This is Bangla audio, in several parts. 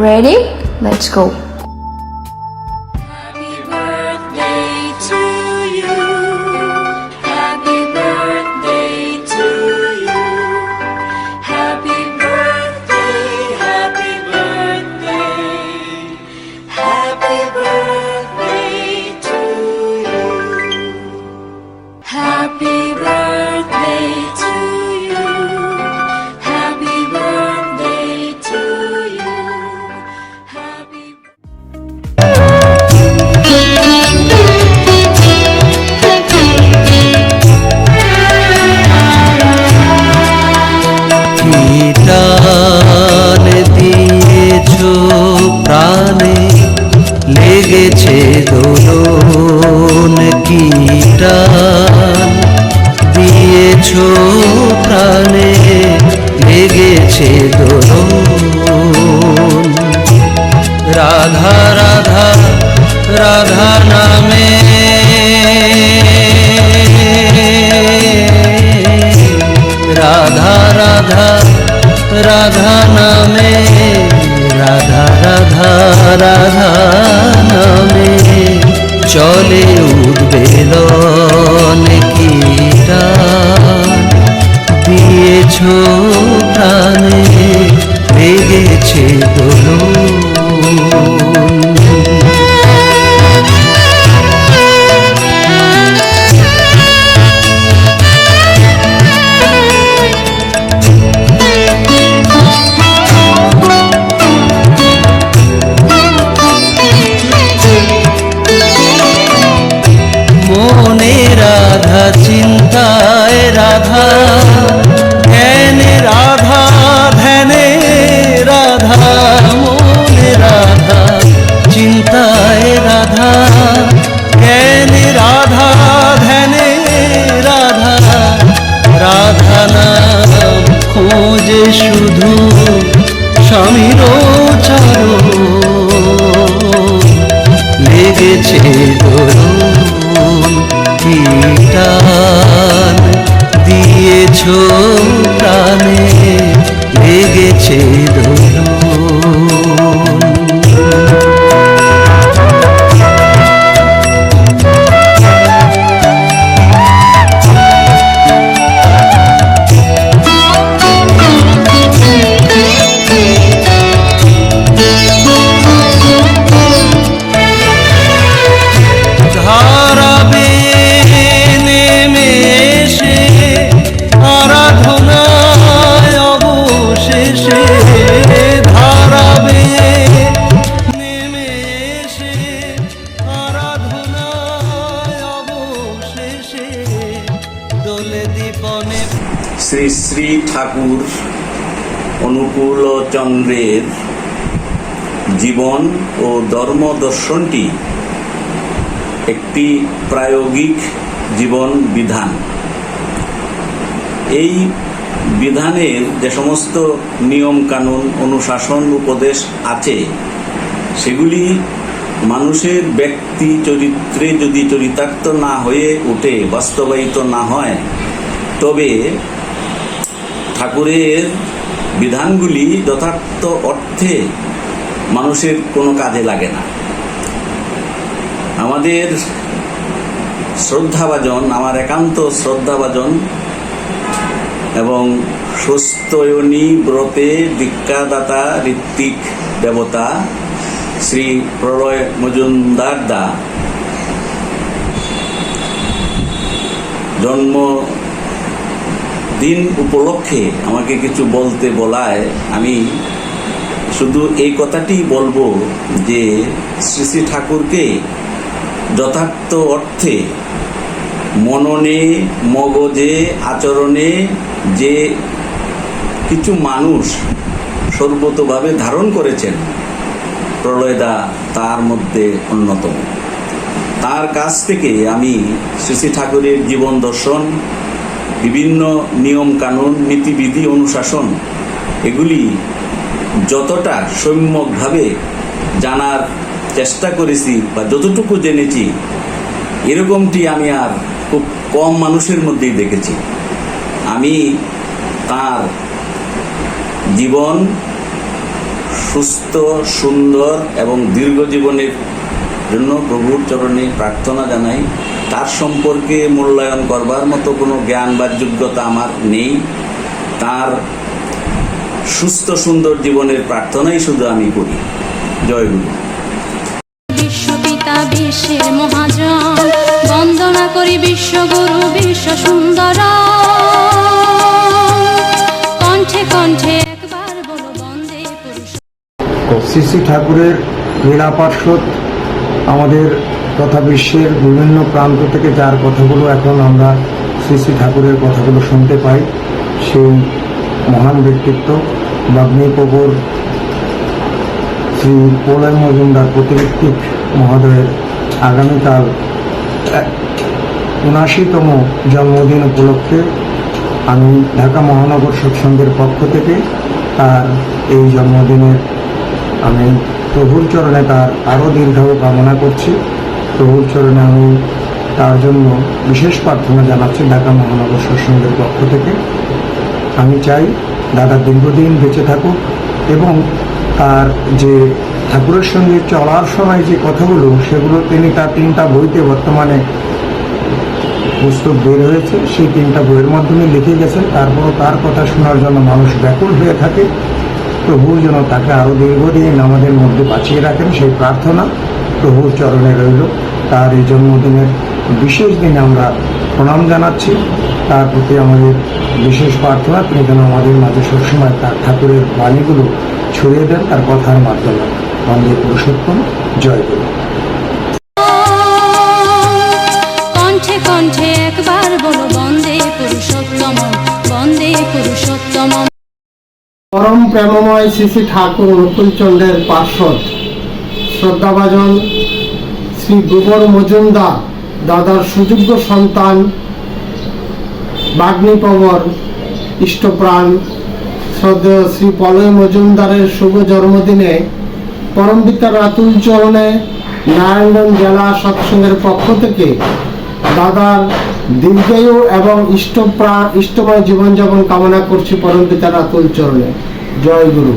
Ready? Let's go. রাধা নামে রাধা রাধা রাধা নামে রাধা রাধা রাধা নামে চলে উদ্বেলন কীটা দিয়েছ প্রাণে লেগেছে দোলন চিন্তায় রাধা ধর্ম দর্শনটি একটি প্রায়োগিক জীবন বিধান। এই বিধানের যে সমস্ত নিয়ম কানুন অনুশাসন, উপদেশ আছে, সেগুলি মানুষের ব্যক্তি চরিত্রে যদি চরিতার্থ না হয়ে ওঠে বাস্তবায়িত না হয়, তবে ঠাকুরের বিধানগুলি যথার্থ অর্থে মানুষের কোনো কাজে লাগে না। আমাদের শ্রদ্ধাভাজন, আমার একান্ত শ্রদ্ধাভাজন এবং সুস্থয়নী ব্রতে দীক্ষাদাতা ঋত্বিক দেবতা শ্রী প্রলয় মজুমদার দা। জন্ম দিন উপলক্ষে আমাকে কিছু বলতে বলায় আমি শুধু এই কথাটি বলব যে শ্রী শ্রী ঠাকুরকে যথার্থ অর্থে মননে, মগজে, আচরণে যে কিছু মানুষ সর্বতভাবে ধারণ করেছেন, প্রলয়দা তার মধ্যে অন্যতম। তার কাছ থেকে আমি শ্রী শ্রী ঠাকুরের জীবন দর্শন, বিভিন্ন নিয়ম কানুন নীতিবিধি, অনুশাসন এগুলি যতটা সম্যকভাবে জানার চেষ্টা করেছি বা যতটুকু জেনেছি, এরকমটি আমি আর খুব কম মানুষের মধ্যেই দেখেছি। আমি তার জীবন সুস্থ, সুন্দর এবং দীর্ঘ জীবনের জন্য প্রভুর চরণে প্রার্থনা জানাই। তার সম্পর্কে মূল্যায়ন করবার মতো কোনো জ্ঞান বা যোগ্যতা আমার নেই। তার সুস্থ, সুন্দর জীবনের প্রার্থনাই শুধু আমি করি। জয় গুরু। বিশ্বপিতা বিশ্বের মহাজন। বন্দনা করি বিশ্বগুরু বিশ্ব সুন্দর কণ্ঠে কণ্ঠে একবার শ্রী ঠাকুরের লীলা পার্শ্বদ আমাদের তথা বিশ্বের বিভিন্ন প্রান্ত থেকে যার কথাগুলো এখন আমরা শ্রী শ্রী ঠাকুরের কথাগুলো শুনতে পাই, সেই মহান ব্যক্তিত্ব বাগ্মীপ্রভুর শ্রী প্রলয় মজুমদার প্রতিরক্ষিক মহোদয়ের আগামীকাল উনাশিতম জন্মদিন উপলক্ষে আমি ঢাকা মহানগর সৎসঙ্গের পক্ষ থেকে তার এই জন্মদিনের আমি প্রভুর চরণে তার আরও দীর্ঘায়ু কামনা করছি। প্রভুর চরণে আমি তার জন্য বিশেষ প্রার্থনা জানাচ্ছি ঢাকা মহানগর সৎসঙ্গের পক্ষ থেকে। আমি চাই দাদা দীর্ঘদিন বেঁচে থাকুক এবং তার যে ঠাকুরের সঙ্গে চলার সময় যে কথাগুলো, সেগুলো তিনি তার তিনটা বইতে বর্তমানে পুস্তক বের হয়েছে। সেই তিনটা বইয়ের মাধ্যমে লিখে গেছেন। তারপরও তার কথা শোনার জন্য মানুষ ব্যাকুল হয়ে থাকে। প্রভু যেন তাকে আরও দীর্ঘদিন আমাদের মধ্যে বাঁচিয়ে রাখেন, সেই প্রার্থনা প্রভুর চরণে রইল। তার এই জন্মদিনের বিশেষ দিনে আমরা প্রণাম জানাচ্ছি। তার প্রতি আমাদের বিশেষ প্রার্থনা, তিনি যেন আমাদের মাঝে সবসময় তার ঠাকুরের বাণীগুলো ছড়িয়ে দেন, তার কথার মাধ্যমে। আমাদের পুরুষোত্তম জয় গুরু কণ্ঠে কণ্ঠে একবার বলো বন্দে পুরুষোত্তম বন্দে পুরুষোত্তম। পরম প্রেমময় শ্রী শ্রী ঠাকুর অনুকূলচন্দ্রের পার্শ্বদ। শ্রদ্ধাভাজন শ্রী গোবর মজুমদার দাদার সুযোগ্য সন্তান বাগ্নিপবর ইষ্টপ্রাণ। শ্রদ্ধেয় শ্রী পলয় মজুমদারের শুভ জন্মদিনে পরম রাতুল চরণে নারায়ণগঞ্জ জেলা সৎসঙ্গের পক্ষ থেকে দাদার দীর্ঘায়ু এবং ইষ্টপ্রাণ ইষ্টময় জীবনযাপন কামনা করছি পরম রাতুল চরণে। জয় গুরু।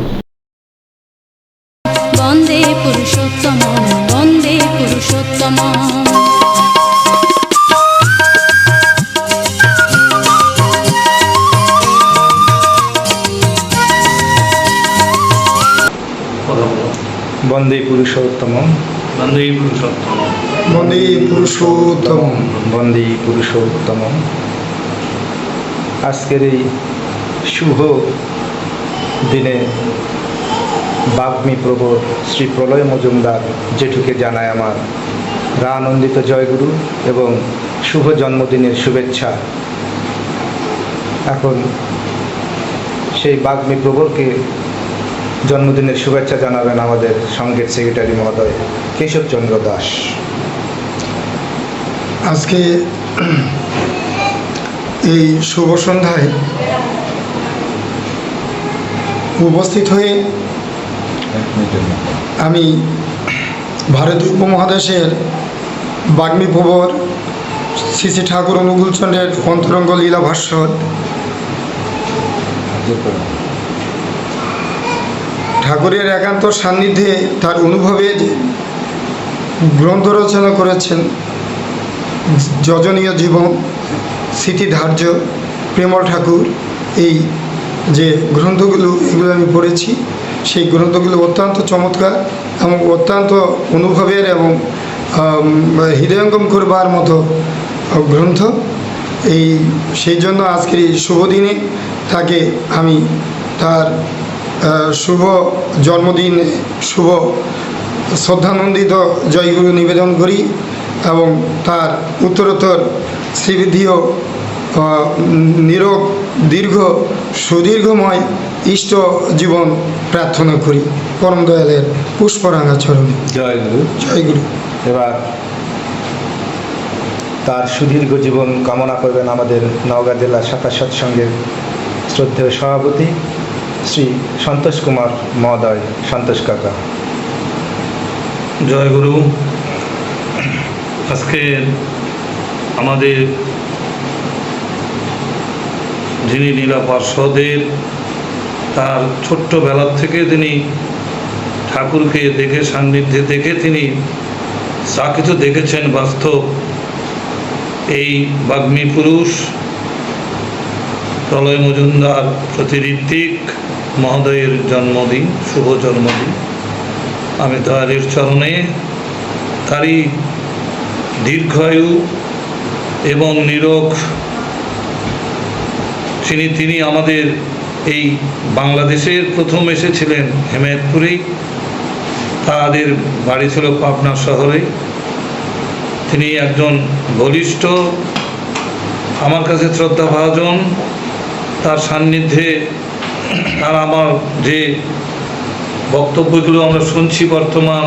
বন্দে পুরুষোত্তম বন্দে পুরুষোত্তম বন্দে পুরুষোত্তম বন্দে পুরুষোত্তম বন্দে পুরুষোত্তম বন্দে পুরুষোত্তম আজকের এই শুভ দিনে বাগ্মী প্রভু শ্রী প্রলয় মজুমদার জেঠুকে জানায় আমার রানন্দিত জয়গুরু এবং শুভ জন্মদিনের শুভেচ্ছা। এখন সেই বাগ্মী প্রভুকে জন্মদিনের শুভেচ্ছা জানাবেন আমাদের সঙ্গের সেক্রেটারি মহোদয় কেশবচন্দ্র দাস। আজকে এই শুভ সন্ধ্যায় উপস্থিত হয়ে আমি ভারতীয় উপমহাদেশের বাগ্মী বাগ্মীপ্রবর শ্রী শ্রী ঠাকুর অনুকূলচন্দ্রের অন্তরঙ্গ লীলা ভাষ্য ঠাকুরের একান্ত সান্নিধ্যে তার অনুভবে গ্রন্থ রচনা করেছেন। যজনীয় জীবন স্মৃতিধার্য প্রেমল ঠাকুর। এই যে গ্রন্থগুলো, এগুলো আমি পড়েছি, সেই গ্রন্থগুলো অত্যন্ত চমৎকার এবং অত্যন্ত অনুভবের এবং হৃদয়ঙ্গম করবার মতো গ্রন্থ। এই, সেই জন্য আজকের এই শুভ দিনে তাকে আমি তার শুভ জন্মদিন শুভ শ্রদ্ধানন্দিত জয়গুরু নিবেদন করি এবং তার উত্তরোত্তর শ্রীবৃদ্ধিও নিরোগ দীর্ঘ সুদীর্ঘময় ইষ্ট জীবন প্রার্থনা করি। পরম দয়ালের পুষ্পরাঙা চরণে। জয়গুরু। জয়গুরু। এবার তার সুদীর্ঘ জীবন কামনা করবেন আমাদের নওগাঁ জেলা শাখা সৎসঙ্গের শ্রদ্ধেয় সভাপতি। শ্রী সন্তোষ কুমার মহোদয়, সন্তোষ কাকা। জয় গুরু। আজকে আমাদের যিনি নীলা পার্শ্বদের তার ছোট্ট বেলার থেকে তিনি ঠাকুরকে দেখে, সান্নিধ্যে দেখে তিনি যা কিছু দেখেছেন বাস্তব, এই বাগ্মী পুরুষ প্রলয় মজুমদার প্রতি ঋত্বিক মহোদয়ের জন্মদিন, শুভ জন্মদিন। আমি দয়ালের চরণে তারই দীর্ঘায়ু এবং নিরোগ তিনি তিনি আমাদের এই বাংলাদেশের প্রথম এসেছিলেন হেমায়তপুরেই তাদের বাড়ি ছিল পাবনা শহরে। তিনি একজন বলিষ্ঠ, আমার কাছে শ্রদ্ধাভাজন, তার সান্নিধ্যে তার আমার যে বক্তব্যগুলো আমরা শুনছি বর্তমান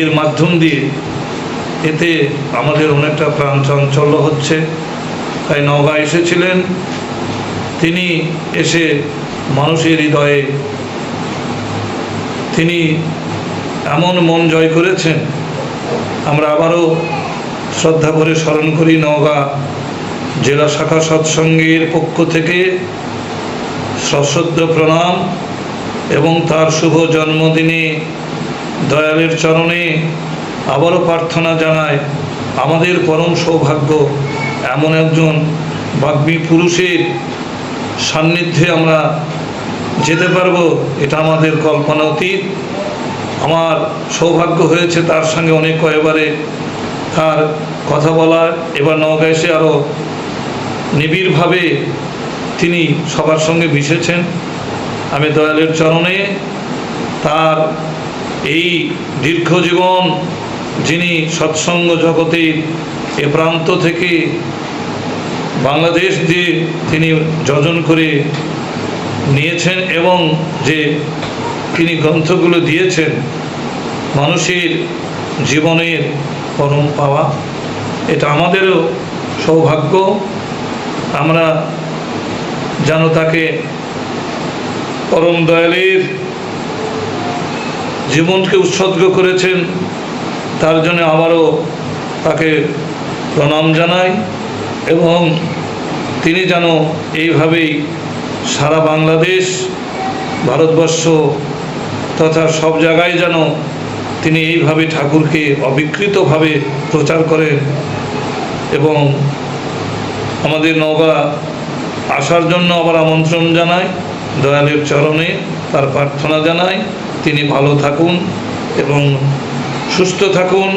এর মাধ্যম দিয়ে, এতে আমাদের অনেকটা প্রাণ চাঞ্চল্য হচ্ছে। তাই নওগাঁ এসেছিলেন, তিনি এসে মানুষের হৃদয়ে তিনি এমন মন জয় করেছেন। আমরা আবারও শ্রদ্ধা করে স্মরণ করি নওগাঁ জেলা শাখা সৎসঙ্গের পক্ষ থেকে সশ্রদ্ধ প্রণাম এবং তার শুভ জন্মদিনে দয়ালের চরণে আবারও প্রার্থনা জানায়, আমাদের পরম সৌভাগ্য, এমন একজন বাগ্মী পুরুষের সান্নিধ্যে আমরা যেতে পারব, এটা আমাদের কল্পনা অতীত। আমার সৌভাগ্য হয়েছে তার সঙ্গে অনেক কয়েবারে তার কথা বলার। এবার নওগাঁ এসে আরও নিবিড়ভাবে তিনি সবার সঙ্গে মিশেছেন। আমি দয়ালের চরণে তার এই দীর্ঘ জীবন যিনি সৎসঙ্গ জগতের এ প্রান্ত থেকে বাংলাদেশ দিয়ে তিনি যজন করে নিয়েছেন এবং যে তিনি গ্রন্থগুলো দিয়েছেন, মানুষের জীবনের পরম পাওয়া, এটা আমাদেরও সৌভাগ্য। আমরা যেন তাকে পরম দয়ালের জীবনকে উৎসর্গ করেছেন, তার জন্য আবারও তাকে প্রণাম জানাই এবং তিনি যেন এইভাবেই সারা বাংলাদেশ, ভারতবর্ষ তথা সব জায়গায় যেন তিনি এইভাবে ঠাকুরকে অবিকৃতভাবে প্রচার করেন এবং আমাদের নৌকা আসার জন্য আবার আমন্ত্রণ জানাই দয়ালের চরণে তার প্রার্থনা জানাই তিনি ভালো থাকুন এবং সুস্থ থাকুন।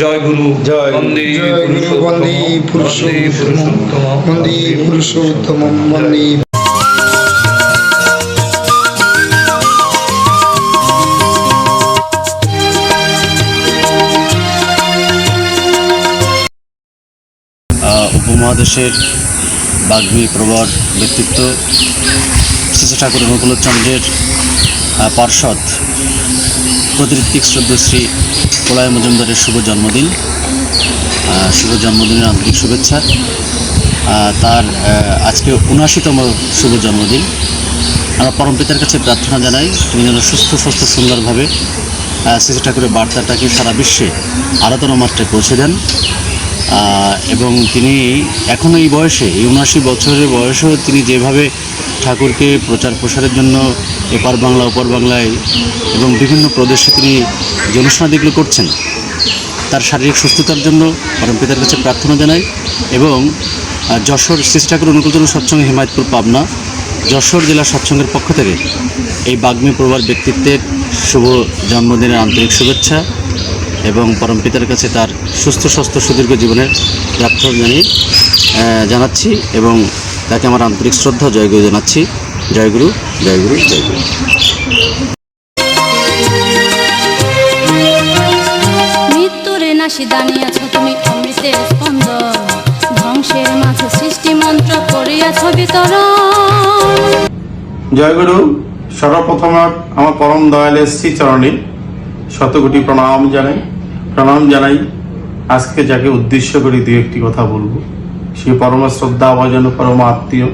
জয় গুরু জয় বন্দে জয় গুরু বন্দে পুরুষোত্তম বন্দে পুরুষোত্তম বন্দে উপমহাদেশের বাগ্মী প্রবর ব্যক্তিত্ব, শ্রী ঠাকুর অনুকূলচন্দ্রের পার্ষদ প্রতিঋত্বিক শ্রদ্ধশ্রী প্রলয় মজুমদারের শুভ জন্মদিন শুভ জন্মদিনের আন্তরিক শুভেচ্ছা তার আজকে উনআশিতম শুভ জন্মদিন। আমরা পরমপিতার কাছে প্রার্থনা জানাই, তিনি যেন সুস্থ সুস্থ, সুন্দরভাবে শ্রী ঠাকুরের বার্তাটাকে সারা বিশ্বে আরাধনা মাত্রায় পৌঁছে দেন। এবং তিনি এখন এই বয়সে উনআশি বছরের বয়সেও তিনি যেভাবে ঠাকুরকে প্রচার প্রসারের জন্য এপার বাংলা, ওপার বাংলায় এবং বিভিন্ন প্রদেশে তিনি যে করছেন, তার শারীরিক সুস্থতার জন্য পরমপিতার কাছে প্রার্থনা জানাই এবং যশোর শ্রী ঠাকুর অনুকূলচন্দ্র সৎসঙ্গ হিমায়তপুর পাবনা, যশোর জেলা সৎসঙ্গের পক্ষ থেকে এই বাগ্মী প্রবার ব্যক্তিত্বের শুভ জন্মদিনের আন্তরিক শুভেচ্ছা। এবং পরমপিতার কাছে তার সুস্থ স্বাস্থ্য সুদীর্ঘ জীবনের প্রার্থনা জানিয়ে জানাচ্ছি এবং তাকে আমার আন্তরিক শ্রদ্ধা জয়গুরু জানাচ্ছি। জয়গুরু জয়গুরু জয়গুরু মৃত্যুরে নাশি দাঁড়িয়েছ তুমি অমৃতের স্পন্দন ধ্বংসের মাঝে সৃষ্টি মন্ত্র করিয়াছ বিতরণ। জয়গুরু সর্বপ্রথম আমার পরম দয়ালের শ্রীচরণে শতকোটি প্রণাম জানাই। প্রণাম জানাই। আজকে যাকে উদ্দেশ্য করে দু একটি কথা বলব, শ্রী পরম শ্রদ্ধা ভজন পরম আত্মীয়,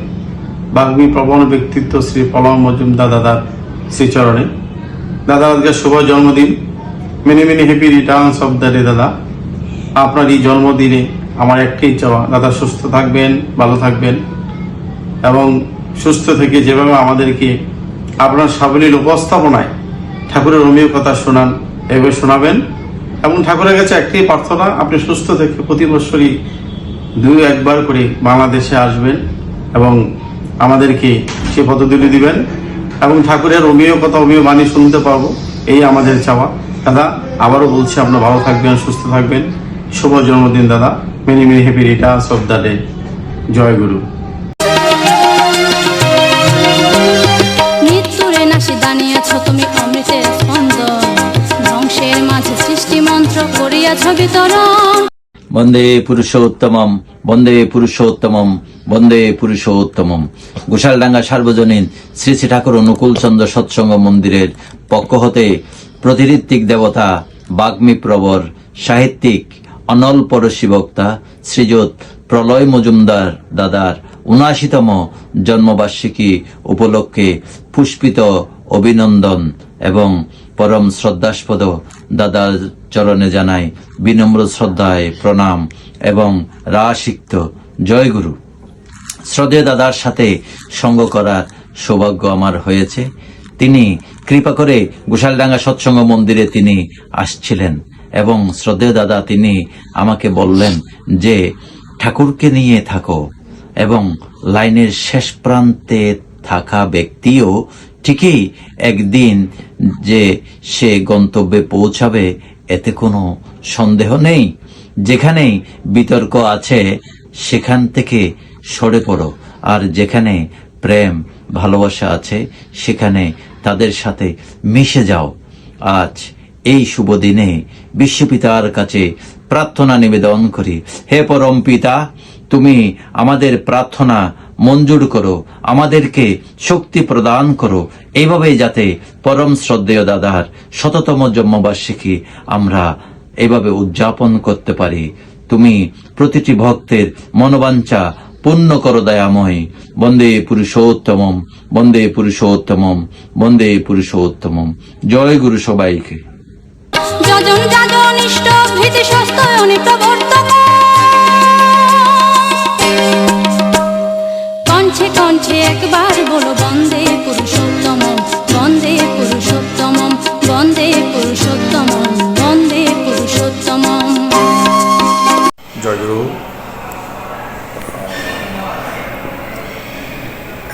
বাগ্মী প্রবণ ব্যক্তিত্ব শ্রী পলম মজুমদার দাদার শ্রীচরণে। দাদা, আজকে শুভ জন্মদিন। Many many happy returns of the দাদা। আপনার এই জন্মদিনে আমার একটাই চাওয়া, দাদা, সুস্থ থাকবেন, ভালো থাকবেন এবং সুস্থ থেকে যেভাবে আমাদেরকে আপনার সাবলীল উপস্থাপনায় ঠাকুরের রমীয় কথা শোনান, এভাবে শোনাবেন। এবং ঠাকুরের কাছে একটাই প্রার্থনা, আপনি সুস্থ থেকে প্রতি বছরই দুই একবার করে বাংলাদেশে আসবেন এবং আমাদেরকে সে পদ্ধতি দিবেন এবং ঠাকুরের অমীয় কথা, অমীয় বাণী শুনতে পারব এই আমাদের চাওয়া। দাদা, আবারও বলছি, আপনার ভালো থাকবেন, সুস্থ থাকবেন। শুভ জন্মদিন, দাদা। Many many happy returns of the day জয় গুরু। মৃত্যুরে নাশি দানিয়াছ করিয়াছ বিতরণ বন্দে পুরুষোত্তমম বন্দে পুরুষোত্তমম বন্দে পুরুষোত্তমম। গোসালডাঙ্গা সার্বজনীন শ্রী শ্রী ঠাকুর অনুকূল চন্দ্র সৎসঙ্গ মন্দিরের পক্ষ হতে প্রতিঋত্বিক দেবতা বাগ্মী প্রবর সাহিত্যিক, অনল পরশী বক্তা, শ্রীযুত প্রলয় মজুমদার দাদার উনআশিতম জন্মবার্ষিকী উপলক্ষে পুষ্পিত অভিনন্দন এবং পরম শ্রদ্ধাস্পদ দাদার চরণে জানাই বিনম্র শ্রদ্ধায় প্রণাম এবং রাশিক্ত। জয়গুরু শ্রদ্ধেয় দাদার সাথে সঙ্গ করার সৌভাগ্য আমার হয়েছে। তিনি কৃপা করে গোসালডাঙ্গা সৎসঙ্গ মন্দিরে তিনি আসছিলেন এবং শ্রদ্ধেয় দাদা তিনি আমাকে বললেন যে, ঠাকুরকে নিয়ে থাকো এবং লাইনের শেষ প্রান্তে থাকা ব্যক্তিও ঠিকই একদিন যে সে গন্তব্যে পৌঁছাবে, এতে কোনো সন্দেহ নেই। যেখানেই বিতর্ক আছে, সেখান থেকে সরে পড়ো। আর যেখানে প্রেম, ভালোবাসা আছে, সেখানে তাদের সাথে মিশে যাও। আজ এই শুভ দিনে বিশ্বপিতার কাছে প্রার্থনা নিবেদন করি। হে পরম পিতা তুমি আমাদের প্রার্থনা মঞ্জুর করো, আমাদেরকে শক্তি প্রদান করো। এইভাবে যাতে পরম শ্রদ্ধেয় দাদার শততম জন্মবার্ষিকী আমরা এভাবে উদযাপন করতে পারি। তুমি প্রতিটি ভক্তের মনোবাঞ্ছা পূর্ণ করো দয়াময়। বন্দে পুরুষোত্তমম বন্দে পুরুষোত্তমম বন্দে পুরুষোত্তমম। জয় গুরু সবাইকে। কণ্ঠে একবার বলো, বন্দে পুরুষোত্তম বন্দে পুরুষোত্তম বন্দে পুরুষোত্তম বন্দে পুরুষোত্তম জয়গুরু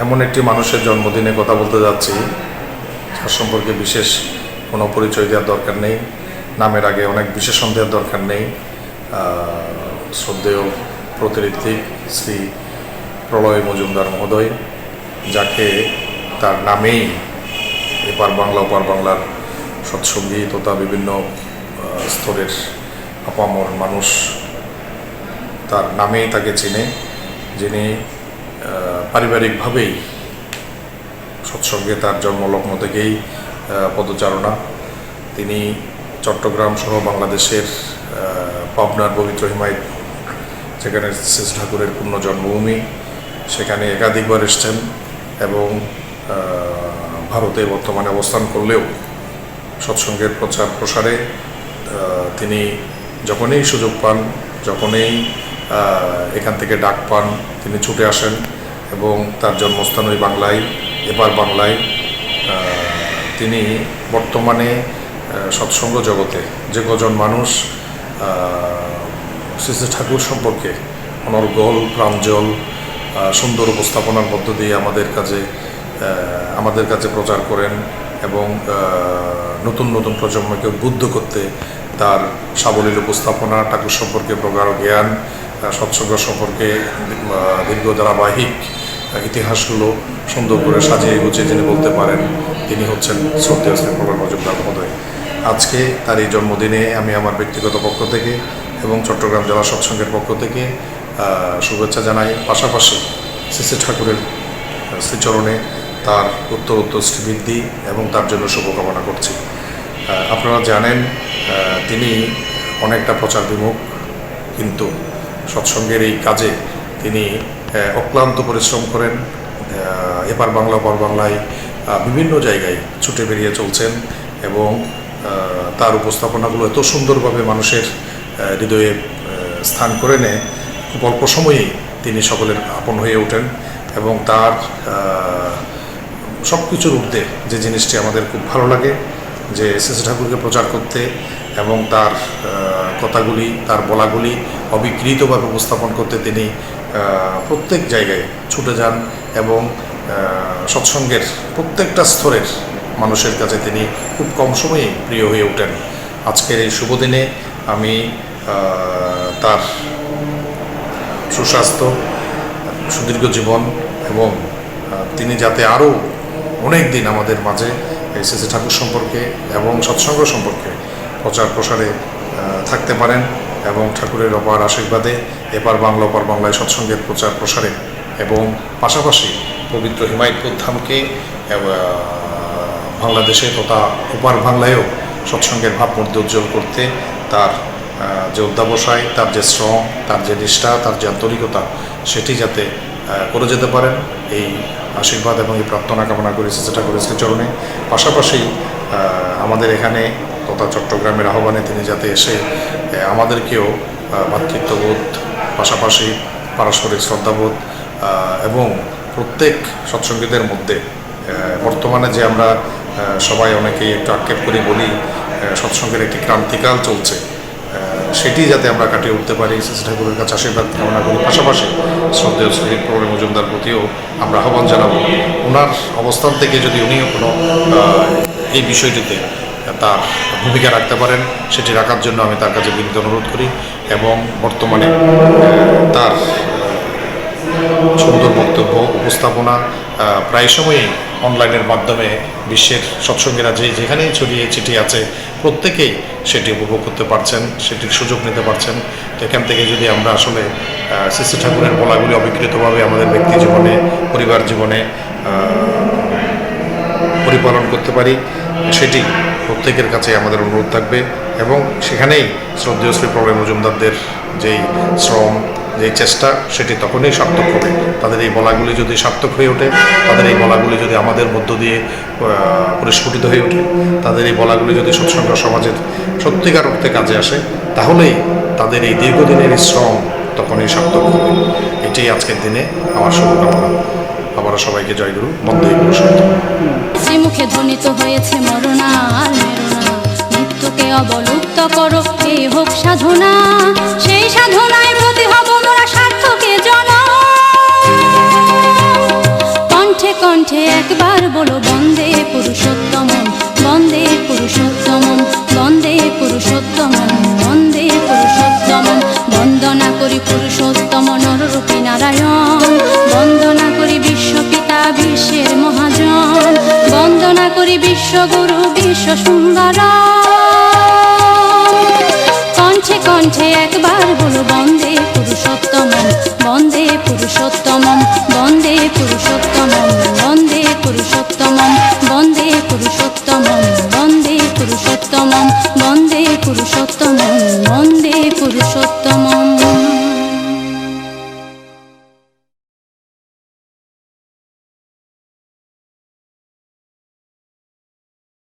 এমন একটি মানুষের জন্মদিনে কথা বলতে যাচ্ছি তার সম্পর্কে বিশেষ কোনো পরিচয় দেওয়ার দরকার নেই, নামের আগে অনেক বিশেষণ দেওয়ার দরকার নেই শ্রদ্ধেয় প্রতিরিত্বিক শ্রী প্রলয় মজুমদার মহোদয়, যাকে তার নামেই এপার বাংলা, ওপার বাংলার সৎসঙ্গী তথা বিভিন্ন স্তরের আপামর মানুষ তার নামেই তাকে চিনে, যিনি পারিবারিকভাবেই সৎসঙ্গে তার জন্মলগ্ন থেকেই পদচারণা। তিনি চট্টগ্রাম সহ বাংলাদেশের পাবনার পবিত্র হিমায়ত, যেখানে শেষ ঠাকুরের পূর্ণ জন্মভূমি। সেখানে একাধিকবার এসছেন এবং ভারতে বর্তমানে অবস্থান করলেও সৎসঙ্গের প্রচার প্রসারে তিনি যখনই সুযোগ পান, যখনই এখান থেকে ডাক পান, তিনি ছুটে আসেন এবং তার জন্মস্থান ওই বাংলায়, এবার বাংলায় তিনি বর্তমানে সৎসঙ্গ জগতে যে কজন মানুষ শ্রী ঠাকুর সম্পর্কে অনর্গল, প্রাঞ্জল সুন্দর উপস্থাপনার মধ্য দিয়ে আমাদের কাছে আমাদের কাছে প্রচার করেন এবং নতুন নতুন প্রজন্মকে উদ্বুদ্ধ করতে তার সাবলীল উপস্থাপনা, ঠাকুর সম্পর্কে প্রগাঢ় জ্ঞান সৎসঙ্গ সম্পর্কে দীর্ঘ ধারাবাহিক ইতিহাসগুলো সুন্দর করে সাজিয়ে গুছিয়ে যিনি বলতে পারেন, তিনি হচ্ছেন শ্রদ্ধেয় শ্রী প্রবল মজুমদার মহোদয়। আজকে তার এই জন্মদিনে আমি আমার ব্যক্তিগত পক্ষ থেকে এবং চট্টগ্রাম জেলা সৎসঙ্গের পক্ষ থেকে শুভেচ্ছা জানাই। পাশাপাশি শ্রী ঠাকুরের শ্রীচরণে তার উত্তর উত্তর শ্রীবৃদ্ধি এবং তার জন্য শুভকামনা করছি। আপনারা জানেন তিনি অনেকটা প্রচার বিমুখ, কিন্তু সৎসঙ্গের এই কাজে তিনি অক্লান্ত পরিশ্রম করেন। এপার বাংলা ওপার বাংলায় বিভিন্ন জায়গায় ছুটে বেরিয়ে চলছেন এবং তার উপস্থাপনাগুলো এত সুন্দরভাবে মানুষের হৃদয়ে স্থান করে নেয় খুব অল্প সময়েই তিনি সকলের আপন হয়ে ওঠেন এবং তার সব কিছুর ঊর্ধ্বে যে জিনিসটি আমাদের খুব ভালো লাগে, যে এসএস ঠাকুরকে প্রচার করতে এবং তার কথাগুলি, তার বলাগুলি অবিকৃতভাবে উপস্থাপন করতে তিনি প্রত্যেক জায়গায় ছুটে যান এবং সৎসঙ্গের প্রত্যেকটা স্তরের মানুষের কাছে তিনি খুব কম সময়ে প্রিয় হয়ে ওঠেন। আজকের এই শুভ দিনে আমি তার সুস্বাস্থ্য, সুদীর্ঘ জীবন এবং তিনি যাতে আরও অনেক দিন আমাদের মাঝে এসএসসি ঠাকুর সম্পর্কে এবং সৎসঙ্গ সম্পর্কে প্রচার প্রসারে থাকতে পারেন এবং ঠাকুরের অপার আশীর্বাদে এপার বাংলা, ওপার বাংলায় সৎসঙ্গের প্রচার প্রসারে এবং পাশাপাশি পবিত্র হিমায়তপুর ধামকে বাংলাদেশে তথা ওপার বাংলায়ও সৎসঙ্গের ভাবমূর্তি উজ্জ্বল করতে তার যে অধ্যাবসায় তার যে শ্রম তার যে নিষ্ঠা তার যে আন্তরিকতা সেটি যাতে করে যেতে পারেন। এই আশীর্বাদ এবং এই প্রার্থনা কামনা করেছে যেটা করেছে চরণে। পাশাপাশি আমাদের এখানে তথা চট্টগ্রামের আহ্বানে তিনি যাতে এসে আমাদেরকেও আহ, ভ্রাতৃত্ববোধ পাশাপাশি পারস্পরিক শ্রদ্ধাবোধ এবং প্রত্যেক সৎসঙ্গীদের মধ্যে বর্তমানে যে আমরা সবাই অনেকেই একটু আক্ষেপ করে বলি সৎসঙ্গের একটি ক্রান্তিকাল চলছে। সেটি যাতে আমরা কাটিয়ে উঠতে পারি। শ্রী ঠাকুরের কাছে আশীর্বাদ কামনা করি। পাশাপাশি শ্রদ্ধেয় শ্রী প্রবীণ মজুমদার প্রতিও আমরা আহ্বান জানাব, ওনার অবস্থান থেকে যদি উনিও কোনো এই বিষয়টিতে তার ভূমিকা রাখতে পারেন, সেটি রাখার জন্য আমি তার কাছে বিনীত অনুরোধ করি এবং বর্তমানে তার সুন্দর বক্তব্য, উপস্থাপনা প্রায় সময়ই অনলাইনের মাধ্যমে বিশ্বের সৎসঙ্গীরা যে যেখানেই ছড়িয়ে চিঠি আছে, প্রত্যেকেই সেটি উপভোগ করতে পারছেন, সেটির সুযোগ নিতে পারছেন। তো এখান থেকে যদি আমরা আসলে শ্রী ঠাকুরের বলাগুলি অবিকৃতভাবে আমাদের ব্যক্তি জীবনে, পরিবার জীবনে পরিপালন করতে পারি, সেটি প্রত্যেকের কাছে আমাদের অনুরোধ থাকবে। এবং সেখানেই শ্রদ্ধেয় শ্রী প্রবীণ মজুমদারদের যেই শ্রম যেই চেষ্টা, সেটি তখনই সার্থক হবে। তাদের এই বলাগুলি যদি সার্থক হয়ে ওঠে, তাদের এই বলাগুলি যদি আমাদের মধ্য দিয়ে পরিস্ফুটিত হয়ে ওঠে, তাদের এই বলাগুলি যদি সৎসঙ্গ সমাজের সত্যিকার অর্থে কাজে আসে, তাহলেই তাদের এই দীর্ঘদিনের শ্রম তখনই সার্থক হবে। এটাই আজকের দিনে আমার শুভকামনা। আবারও সবাইকে জয়গুরু গুরু। ধ্বনিত হয়েছে মরণা মৃত্যুকে অবলুপ্ত করো এই হোক সাধনা। সেই সাধনায় প্রতি হব কণ্ঠে একবার বলো বন্দে পুরুষোত্তম